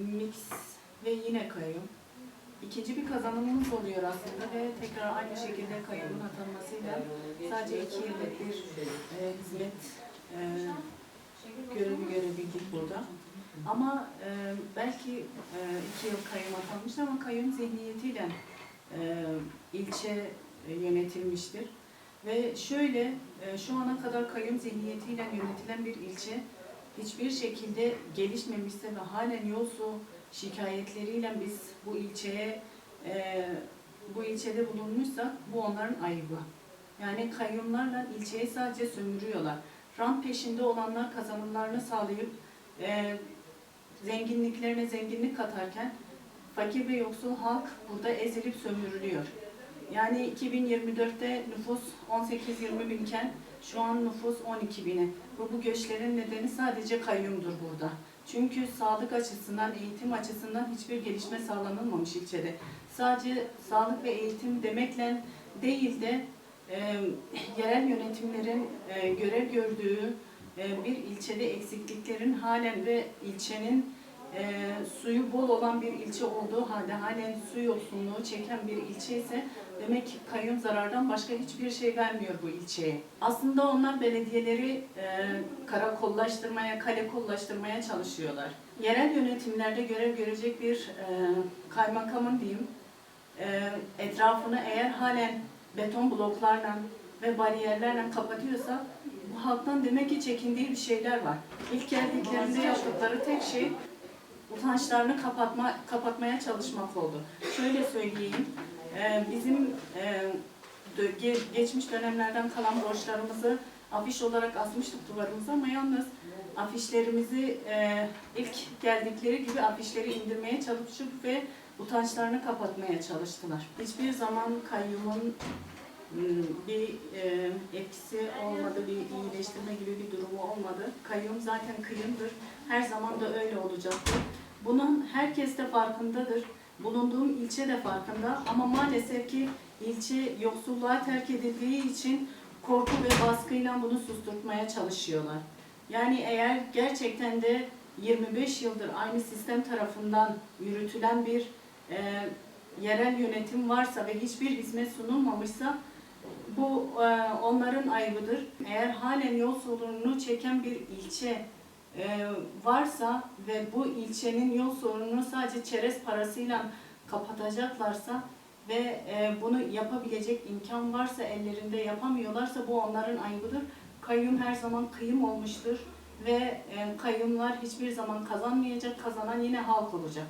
mix ve yine kayyum. İkinci bir kazanımımız oluyor aslında ve tekrar aynı şekilde kayyumun atanmasıyla sadece iki yıllık bir e, hizmet e, görevi görebildik burada. Ama e, belki e, iki yıl kayyum atanmıştır ama kayyum zihniyetiyle e, ilçe e, yönetilmiştir. Ve şöyle, e, şu ana kadar kayyum zihniyetiyle yönetilen bir ilçe hiçbir şekilde gelişmemişse ve halen yolsu şikayetleriyle biz bu ilçeye e, bu ilçede bulunmuşsak bu onların ayıbı. Yani kayyumlarla ilçeyi sadece sömürüyorlar. Rant peşinde olanlar kazanımlarını sağlayıp e, zenginliklerine zenginlik katarken fakir ve yoksul halk burada ezilip sömürülüyor. Yani 2024'te nüfus 18-20 binken şu an nüfus 12 bine. Bu, bu göçlerin nedeni sadece kayyumdur burada. Çünkü sağlık açısından, eğitim açısından hiçbir gelişme sağlanılmamış ilçede. Sadece sağlık ve eğitim demekle değil de e, yerel yönetimlerin e, görev gördüğü e, bir ilçede eksikliklerin halen ve ilçenin e, suyu bol olan bir ilçe olduğu halde halen su yoksunluğu çeken bir ilçe ise demek ki kayyum zarardan başka hiçbir şey vermiyor bu ilçeye. Aslında onlar belediyeleri e, karakollaştırmaya, kale kollaştırmaya çalışıyorlar. Yerel yönetimlerde görev görecek bir e, kaymakamın diyeyim, e, etrafını eğer halen beton bloklarla ve bariyerlerle kapatıyorsa bu halktan demek ki çekindiği bir şeyler var. İlk geldiklerinde yaptıkları tek şey utançlarını kapatma, kapatmaya çalışmak oldu. Şöyle söyleyeyim, e, bizim e, geçmiş dönemlerden kalan borçlarımızı afiş olarak asmıştık duvarımıza ama yalnız afişlerimizi e, ilk geldikleri gibi afişleri indirmeye çalışıp ve utançlarını kapatmaya çalıştılar. Hiçbir zaman kayyumun bir e, etkisi olmadı, bir iyileştirme gibi bir durumu olmadı. Kayyum zaten kıyımdır. Her zaman da öyle olacaktır. Bunun herkes de farkındadır. Bulunduğum ilçe de farkında ama maalesef ki ilçe yoksulluğa terk edildiği için korku ve baskıyla bunu susturtmaya çalışıyorlar. Yani eğer gerçekten de 25 yıldır aynı sistem tarafından yürütülen bir e, yerel yönetim varsa ve hiçbir hizmet sunulmamışsa bu e, onların ayıbıdır. Eğer halen yol sorununu çeken bir ilçe e, varsa ve bu ilçenin yol sorununu sadece çerez parasıyla kapatacaklarsa ve e, bunu yapabilecek imkan varsa ellerinde yapamıyorlarsa bu onların ayıbıdır. Kayyum her zaman kıyım olmuştur ve e, kayyumlar hiçbir zaman kazanmayacak, kazanan yine halk olacak.